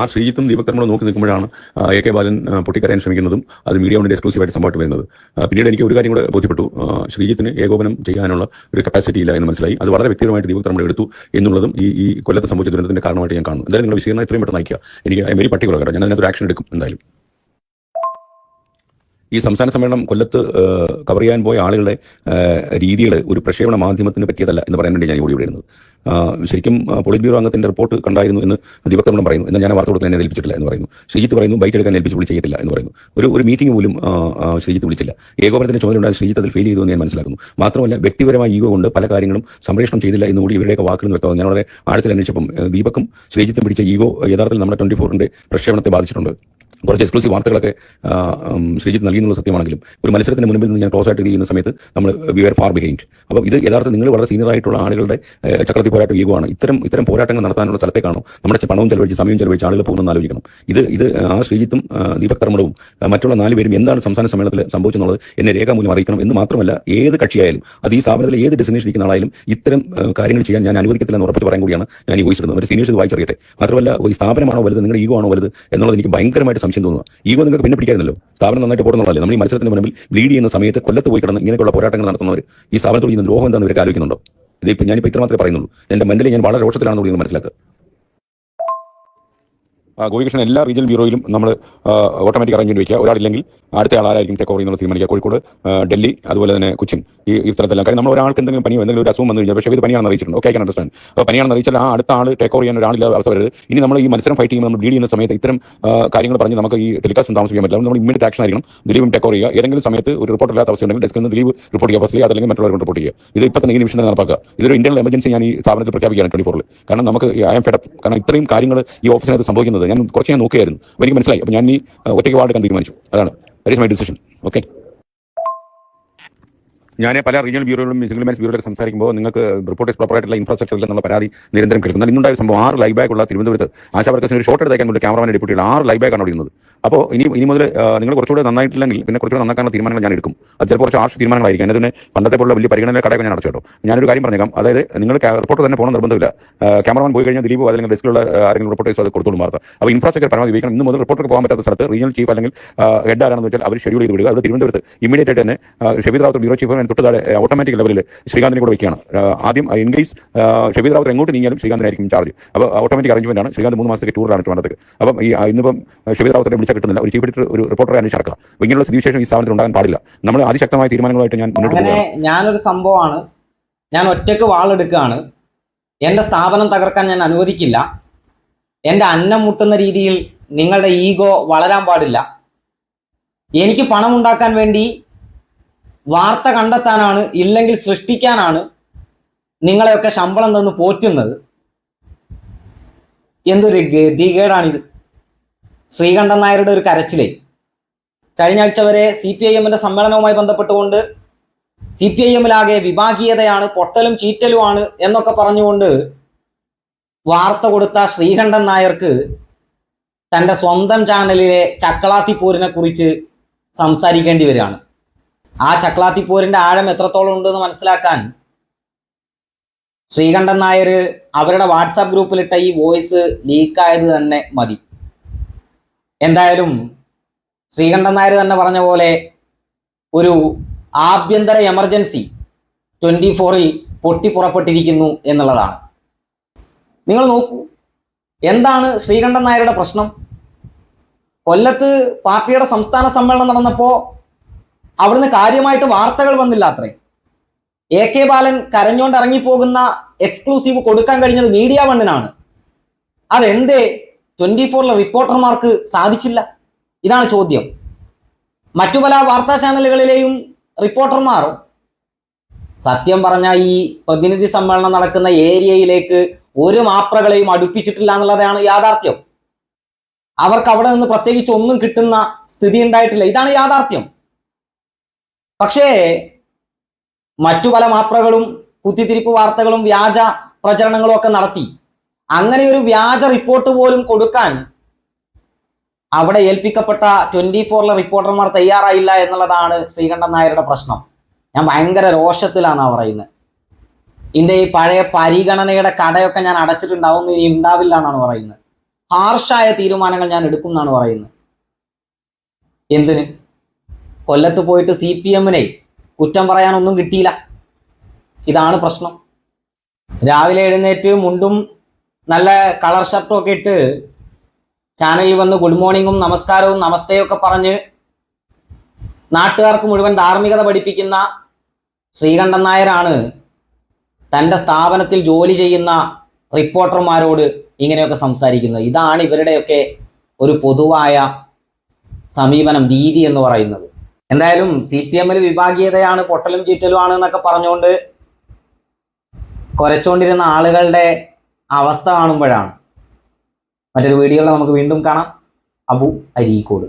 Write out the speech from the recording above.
ആ ശ്രീജിത്തും ദീപക് തർമ്മളും നോക്കി നിൽക്കുമ്പോഴാണ് എ കെ ബാലൻ പൊട്ടിക്കരയാൻ ശ്രമിക്കുന്നതും അത് മീഡിയ കൊണ്ട് എക്സ്ക്ലൂസീവായിട്ട് സംഭവമായിട്ട് വരുന്നത്. പിന്നീട് എനിക്ക് ഒരു കാര്യം കൂടെ ബോധ്യപ്പെട്ടു. ശ്രീജിത്തിന് ഏകോപനം ചെയ്യാനുള്ള ഒരു കപ്പാസിറ്റി ഇല്ല എന്ന് മനസ്സിലായി. അത് വളരെ വ്യക്തിപരമായിട്ട് ദീപക് തർമ്മൾ എടുത്തു എന്നുള്ളതും ഈ ഈ കൊല്ലത്ത് സംഭവിച്ച ദുരന്തത്തിന്റെ കാരണമായിട്ട് ഞാൻ കാണുന്നു. എന്തായാലും നിങ്ങൾ വിശീകരണം എത്രയും പെട്ടെന്ന് അയക്കുക എനിക്ക് വെരി പർട്ടിക്കുലർ കേട്ടോ. ഞാൻ അതിനകത്ത് ഒരു ആക്ഷൻ എടുക്കും എന്തായാലും. ഈ സംസ്ഥാന സമ്മേളനം കൊല്ലത്ത് കവർ ചെയ്യാൻ പോയ ആളുകളുടെ രീതികൾ ഒരു പ്രക്ഷേപണ മാധ്യമത്തിന് പറ്റിയതല്ല എന്ന് പറയാൻ വേണ്ടി ഞാൻ ഓടി ഇരുന്നത് ശരിക്കും പോളിറ്റ് ബ്യൂറോ അംഗത്തിന്റെ റിപ്പോർട്ട് കണ്ടായിരുന്നു എന്ന് ദീപക് പറയുന്നു. എന്നാൽ ഞാൻ വാർത്ത എന്നെ ഏൽപ്പിച്ചിട്ടില്ല എന്ന് പറയുന്നു. ശ്രീജിത്ത് പറയുന്നു ബൈക്ക് എടുക്കാൻ ഏൽപ്പിച്ച് വിളി ചെയ്യത്തില്ല എന്ന് പറയുന്നു. ഒരു ഒരു മീറ്റിംഗ് പോലും ശ്രീജിത്ത് വിളിച്ചില്ല. ഏകോപനത്തിന് ചുമതലയുണ്ടായ ശ്രീജിത്ത് അതിൽ ഫെയിൽ ചെയ്തു എന്ന് ഞാൻ മനസ്സിലാക്കുന്നു. മാത്രമല്ല വ്യക്തിപരമായ ഈഗോ കൊണ്ട് പല കാര്യങ്ങളും സംപ്രേഷണം ചെയ്തില്ല എന്ന് കൂടി ഇവരുടെയൊക്കെ വാക്കുകൾ വ്യക്തമാകും ഞാൻ വളരെ ആഴത്തിൽ അന്വേഷിച്ചപ്പം ദീപക്കും ശ്രീജിത്തും പിടിച്ച ഈഗോ യഥാർത്ഥത്തിൽ നമ്മുടെ ട്വന്റി ഫോറിന്റെ പ്രക്ഷേപണത്തെ ബാധിച്ചിട്ടുണ്ട്. കുറച്ച് എക്സ്ക്ലൂസീവ് വാർത്തകളൊക്കെ ശ്രീജിത്ത് നൽകിയെന്നുള്ള സത്യമാണെങ്കിലും ഒരു മത്സരത്തിന് മുൻപിൽ നിന്ന് ഞാൻ ക്ലോസ് ആയിട്ട് ചെയ്യുന്ന സമയത്ത് നമ്മൾ വി ആർ ഫാർ ബിഹൈൻഡ് അപ്പോൾ ഇത് യഥാർത്ഥം നിങ്ങൾ വളരെ സീനിയർ ആയിട്ടുള്ള ആളുകളുടെ ചക്രത്തി പോരാട്ടം ഈഗോ ആണ് ഇത്തരം ഇത്തരം പോരാട്ടങ്ങൾ നടത്താനുള്ള സ്ഥലത്തേക്കാണോ നമ്മുടെ പണവും ചെലവഴിച്ച് സമയം ചെലവഴിച്ച് ആളുകൾ പോകുന്നതെന്ന് ആലോചിക്കണം. ഇത് ഇത് ആ ശ്രീജിത്തും ദീപക് കർമ്മടവും മറ്റുള്ള നാല് പേരും എന്താണ് സംസ്ഥാന സമ്മേളനത്തിൽ സംഭവിച്ചെന്നുള്ളത് എന്നെ രേഖാമൂലം അറിയിക്കണം. എന്ന് മാത്രമല്ല ഏത് കക്ഷിയായാലും അത് ഈ സ്ഥാപനത്തിലെ ഏത് ഡെസിഗ്നേഷൻ ഇരിക്കുന്ന ആളായാലും ഇത്തരം കാര്യങ്ങൾ ചെയ്യാൻ ഞാൻ അനുവദിക്കത്തില്ല എന്ന് ഉറപ്പിച്ച് പറയാൻ കൂടിയാണ് ഞാൻ ഈ വോയിസ് ഇടുന്നത്. ഒരു സീനിയേഴ്സ് വായിച്ചറിയട്ടെ. മാത്രമല്ല ഈ സ്ഥാപനമാണോ വലുത് നിങ്ങളുടെ ഈഗോ ആണോ വലുത് എന്നുള്ളത് എനിക്ക് ഭയങ്കരമായിട്ട് സംശയം തോന്നുന്നു ഈഗോ നിങ്ങൾക്ക് പിന്നെ പിടിക്കായിരുന്നല്ലോ. സ്ഥാപനം നന്നായിട്ട് പോടുന്നതല്ലേ നമ്മൾ ഈ മത്സരത്തിന്റെ മുന്നിൽ ബ്ലീഡ് ചെയ്യുന്ന സമയത്ത് കൊല്ലത്ത് പോയി കിടന്ന് ഇങ്ങനെയുള്ള പോരാട്ടങ്ങൾ നടത്തുന്നവർ ഈ സ്ഥാപനത്തോട് ചെയ്യുന്ന ലോഹം എന്താണെന്ന് ഇവർക്ക് ആലോചിക്കുന്നുണ്ടോ? ഇതിപ്പോൾ ഞാനിപ്പോൾ ഇത്ര മാത്രമേ പറയുന്നുള്ളൂ. എന്റെ മെന്റലി ഞാൻ വളരെ രോഷത്തിലാണെന്ന് കൂടി മനസ്സിലാക്കുക. ഗോപികൃഷ്ണൻ എല്ലാ റീജിയൽ ബ്യൂറോയിലും നമ്മൾ ഓട്ടോമാറ്റിക് അറേഞ്ച്മെന്റ് വയ്ക്കുക ഒരാളില്ലെങ്കിൽ അടുത്ത ആൾ ആരായിരിക്കും ടേക്ക് ഓവർ ചെയ്യുന്നത് തീരുമാനിക്കുക. കോഴിക്കോട് ഡൽഹി അതുപോലെ തന്നെ കൊച്ചിൻ ഈ ഇത്തരത്തിലെല്ലാം. കാര്യം നമ്മൾ ഒരാൾക്ക് എന്തെങ്കിലും പനി എന്തെങ്കിലും ഒരു അസുഖം വന്നു കഴിഞ്ഞാൽ പക്ഷേ ഇത് പനിയാണെന്ന് അറിയിച്ചിട്ടുണ്ട്. ഓക്കെ ഐക്കാൻ അണ്ടർസ്റ്റാൻഡ് അപ്പോൾ പനിയാണെന്ന് അറിയിച്ചാൽ ആ അടുത്ത ആൾ ടേക്ക് ഓവർ ചെയ്യാൻ ഒരാളില്ല അവസ്ഥ വരരുത്. ഇനി നമ്മൾ ഈ മത്സരം ഫൈറ്റ് ചെയ്യുമ്പോൾ നമ്മൾ ലീഡ് ചെയ്യുന്ന സമയത്ത് ഇത്തരം കാര്യങ്ങൾ പറഞ്ഞ് നമുക്ക് ഈ ടെലികാസ്റ്റ് താമസിക്കാൻ പറ്റില്ല. നമ്മൾ ഇമ്മീഡിയറ്റ് ആക്ഷൻ ആയിരിക്കണം. ദിലീപും ടേക്ക് ഓവർ ചെയ്യുക. ഏതെങ്കിലും സമയത്ത് ഒരു റിപ്പോർട്ട് ഇല്ലാത്ത അവസ്ഥ ഉണ്ടെങ്കിൽ ഡെസ്കിൽ നിന്ന് ദിലീപ് റിപ്പോർട്ട് ചെയ്യുക. ഫസ്റ്റ് അതല്ലെങ്കിൽ മറ്റുള്ളവർ റിപ്പോർട്ട് ചെയ്യുക. ഇത് ഇപ്പം തന്നെ ഈ നിമിഷം നടപ്പാക്കുക. ഇതൊരു ഇന്ത്യൻ എമർജൻസി ഞാൻ ഈ സ്ഥാപനത്തിൽ പ്രഖ്യാപിക്കുകയാണ് ട്വന്റി ഫോറിൽ കാരണം നമുക്ക് ഐ എം ഫെഡപ്പ് കാരണം ഇത്രയും കാര്യങ്ങൾ ഈ ഓഫീസിനകത്ത് സംഭവിക്കുന്നത് ഞാൻ കുറച്ച് ഞാൻ നോക്കുകയായിരുന്നു അപ്പോൾ എനിക്ക് മനസ്സിലായി. അപ്പോൾ ഞാൻ ഈ ഒറ്റയ്ക്ക് വാർഡ് തീരുമാനിച്ചു. അതാണ്. That is my decision okay ഞാൻ പല റീജിയണൽ ബ്യൂറോകളും സിംഗിൾ മെൻസ് ബ്യൂറോയിലൊക്കെ സംസാരിക്കുമ്പോൾ നിങ്ങൾക്ക് റിപ്പോർട്ടേഴ്സ് പ്രോപ്പറായിട്ടുള്ള ഇൻഫ്രാസ്ട്രക്ചർ ഇല്ലെന്നുള്ള പരാതി നിരന്തരം കേൾക്കുന്നത് ഇന്നുണ്ടായ സംഭവം ആറ് ലൈവ് ബാഗ് ഉള്ള തിരുവനന്തപുരത്ത് ആശാ വർക്കേഴ്സിന് ഒരു ഷോട്ട് എടുക്കാൻ വേണ്ടി ക്യാമറമാൻ ഡെപ്യൂട്ടികൾ ആറ് ലൈവ് ബാഗ് ആണ് അപ്പോൾ ഇനി ഇനി മുതൽ നിങ്ങൾ കുറച്ചുകൂടെ നന്നായിട്ടില്ലെങ്കിൽ പിന്നെ കുറച്ചുകൂടെ നന്നാക്കാനുള്ള തീരുമാനങ്ങൾ ഞാൻ എടുക്കും. അത് ചിലപ്പോൾ കുറച്ച് ആർഷ് തീരുമാനങ്ങളായിരിക്കും. അതിന് പണ്ടത്തെ പോലുള്ള വലിയ പരിഗണന കടയൊക്കെ ഞാൻ അടച്ചു കേട്ടോ. ഞാനൊരു കാര്യം പറഞ്ഞേക്കാം. അതായത് നിങ്ങൾ റിപ്പോർട്ട് തന്നെ പോകണം നിർബന്ധമില്ല. ക്യാമറമാൻ പോയി കഴിഞ്ഞാൽ ദിലീപ് അല്ലെങ്കിൽ ഡെസ്കിലുള്ള ആരെങ്കിലും റിപ്പോർട്ടേഴ്സ് അത് കൊടുത്തോളും വാർത്ത. അപ്പോൾ ഇൻഫ്രാസ്ട്രക്ചർ പരമാവധി ഉപയോഗിക്കണം. ഇന്ന് മുതൽ റിപ്പോർട്ടർക്ക് പോകാൻ പറ്റാത്ത സ്ഥലത്ത് റീജിയണൽ ചീഫ് അല്ലെങ്കിൽ ഹെഡ് ആരാണെന്ന് വെച്ചാൽ അവർ ഷെഡ്യൂൾ ചെയ്ത് വിടുക. അത് തിരുവനന്തപുരത്ത് ഇമ്മീഡിയറ്റ് ആയിട്ട് തന്നെ ഷബീദ് റാവത്ത് ബ്യൂറോ ചീഫ് തൊട്ട് താഴെ ഓട്ടോമാറ്റിക് ലെവലിൽ ശ്രീകാന്തിനെ കൂടെ വയ്ക്കുകയാണ് ആദ്യം ഇൻ കേസ് ഷബീദ് റാവത്ത് എങ്ങോട്ട് നീങ്ങിയാലും ശ്രീകാന്തിനായിരിക്കും ചാർജ് അപ്പോൾ ഓട്ടോമാറ്റിക് അറേഞ്ച്മെന്റ് ആണ്. ശ്രീകാന്ത് മൂന്ന് മാസത്തേക്ക് ടൂറിലാണ് വേണ്ടത് അപ്പം ഈ ഇന്നിപ്പം ഷബീദ് റാവത്തിനെ വിളിച്ചാൽ കിട്ടുന്നില്ല. ഒരു ചീഫ് എഡിറ്റർ ഒരു റിപ്പോർട്ടറെ അന്വേഷിച്ചടക്കുക അപ്പോൾ ഇങ്ങനെയുള്ള സ്ഥിതിവിശേഷം ഈ സ്ഥാപനത്തിൽ ഉണ്ടാകാൻ പാടില്ല. നമ്മൾ അതിശക്തമായ തീരുമാനങ്ങളായിട്ട് ഞാൻ മുന്നോട്ട് ഞാനൊരു സംഭവമാണ്. ഞാൻ ഒറ്റയ്ക്ക് വാളെടുക്കുകയാണ്. എന്റെ സ്ഥാപനം തകർക്കാൻ ഞാൻ അനുവദിക്കില്ല. എന്റെ അന്നം മുട്ടുന്ന രീതിയിൽ നിങ്ങളുടെ ഈഗോ വളരാൻ പാടില്ല. എനിക്ക് പണം ഉണ്ടാക്കാൻ വേണ്ടി വാർത്ത കണ്ടെത്താനാണ് ഇല്ലെങ്കിൽ സൃഷ്ടിക്കാനാണ് നിങ്ങളെയൊക്കെ ശമ്പളം തന്ന് പോറ്റുന്നത്. എന്തൊരു ഗതികേടാണിത്. ശ്രീകണ്ഠൻ നായരുടെ ഒരു കരച്ചിലേ. കഴിഞ്ഞ ആഴ്ച വരെ സി പി ഐ എമ്മിന്റെ സമ്മേളനവുമായി ബന്ധപ്പെട്ടുകൊണ്ട് സി പി ഐ എമ്മിലാകെ വിഭാഗീയതയാണ് പൊട്ടലും ചീറ്റലുമാണ് എന്നൊക്കെ പറഞ്ഞുകൊണ്ട് വാർത്ത കൊടുത്ത ശ്രീകണ്ഠൻ നായർക്ക് തന്റെ സ്വന്തം ചാനലിലെ ചക്കളാത്തിപ്പൂരിനെ കുറിച്ച് സംസാരിക്കേണ്ടി വരികയാണ്. ആ ചക്ലാത്തിപ്പോരിന്റെ ആഴം എത്രത്തോളം ഉണ്ടെന്ന് മനസ്സിലാക്കാൻ ശ്രീകണ്ഠൻ നായർ അവരുടെ വാട്സാപ്പ് ഗ്രൂപ്പിലിട്ട ഈ വോയിസ് ലീക്കായത് തന്നെ മതി. എന്തായാലും ശ്രീകണ്ഠൻ നായർ തന്നെ പറഞ്ഞ പോലെ ഒരു ആഭ്യന്തര എമർജൻസി ട്വന്റി ഫോറിൽ പൊട്ടിപ്പുറപ്പെട്ടിരിക്കുന്നു എന്നുള്ളതാണ്. നിങ്ങൾ നോക്കൂ എന്താണ് ശ്രീകണ്ഠൻ നായരുടെ പ്രശ്നം? കൊല്ലത്ത് പാർട്ടിയുടെ സംസ്ഥാന സമ്മേളനം നടന്നപ്പോൾ അവിടുന്ന് കാര്യമായിട്ട് വാർത്തകൾ വന്നില്ല അത്രേ. എ കെ ബാലൻ കരഞ്ഞോണ്ട് ഇറങ്ങിപ്പോകുന്ന എക്സ്ക്ലൂസീവ് കൊടുക്കാൻ കഴിഞ്ഞത് മീഡിയ വണ്ണിനാണ്. അതെന്തേ? ട്വന്റി ഫോറിലെ റിപ്പോർട്ടർമാർക്ക് സാധിച്ചില്ല. ഇതാണ് ചോദ്യം. മറ്റു പല വാർത്താ ചാനലുകളിലെയും റിപ്പോർട്ടർമാർ സത്യം പറഞ്ഞ ഈ പ്രതിനിധി സമ്മേളനം നടക്കുന്ന ഏരിയയിലേക്ക് ഒരു മാപ്രകളെയും അടുപ്പിച്ചിട്ടില്ല എന്നുള്ളതാണ് യാഥാർത്ഥ്യം. അവർക്ക് അവിടെ നിന്ന് പ്രത്യേകിച്ച് ഒന്നും കിട്ടുന്ന സ്ഥിതി ഉണ്ടായിട്ടില്ല. ഇതാണ് യാഥാർത്ഥ്യം. പക്ഷേ മറ്റു പല മാപ്രകളും കുത്തിത്തിരിപ്പ് വാർത്തകളും വ്യാജ പ്രചരണങ്ങളും ഒക്കെ നടത്തി. അങ്ങനെ ഒരു വ്യാജ റിപ്പോർട്ട് പോലും കൊടുക്കാൻ അവിടെ ഏൽപ്പിക്കപ്പെട്ട ട്വന്റി ഫോറിലെ റിപ്പോർട്ടർമാർ തയ്യാറായില്ല എന്നുള്ളതാണ് ശ്രീകണ്ഠൻ നായരുടെ പ്രശ്നം. ഞാൻ ഭയങ്കര രോഷത്തിലാണ് പറയുന്നത്. ഇതിന്റെ ഈ പഴയ പരിഗണനയുടെ കടയൊക്കെ ഞാൻ അടച്ചിട്ടുണ്ടാവും ഇനി ഉണ്ടാവില്ല എന്നാണ് പറയുന്നത്. ഹാർഷായ തീരുമാനങ്ങൾ ഞാൻ എടുക്കും എന്നാണ് പറയുന്നത്. എന്തിന്? കൊല്ലത്ത് പോയിട്ട് സി പി എമ്മിനെ കുറ്റം പറയാനൊന്നും കിട്ടിയില്ല. ഇതാണ് പ്രശ്നം. രാവിലെ എഴുന്നേറ്റ് മുണ്ടും നല്ല കളർ ഷർട്ടും ഒക്കെ ഇട്ട് ചാനലിൽ വന്ന് ഗുഡ് മോർണിംഗും നമസ്കാരവും നമസ്തയും ഒക്കെ പറഞ്ഞ് നാട്ടുകാർക്ക് മുഴുവൻ ധാർമ്മികത പഠിപ്പിക്കുന്ന ശ്രീകണ്ഠൻ നായരാണ് തന്റെ സ്ഥാപനത്തിൽ ജോലി ചെയ്യുന്ന റിപ്പോർട്ടർമാരോട് ഇങ്ങനെയൊക്കെ സംസാരിക്കുന്നത്. ഇതാണ് ഇവരുടെയൊക്കെ ഒരു പൊതുവായ സമീപനം രീതി എന്ന് പറയുന്നത്. എന്തായാലും സി പി എമ്മിൽ വിഭാഗീയതയാണ് പൊട്ടലും ചീറ്റലുമാണ് എന്നൊക്കെ പറഞ്ഞുകൊണ്ട് കുരച്ചുകൊണ്ടിരുന്ന ആളുകളുടെ അവസ്ഥ കാണുമ്പോഴാണ്. മറ്റൊരു വീഡിയോയിൽ നമുക്ക് വീണ്ടും കാണാം. അബു അരീക്കോട്.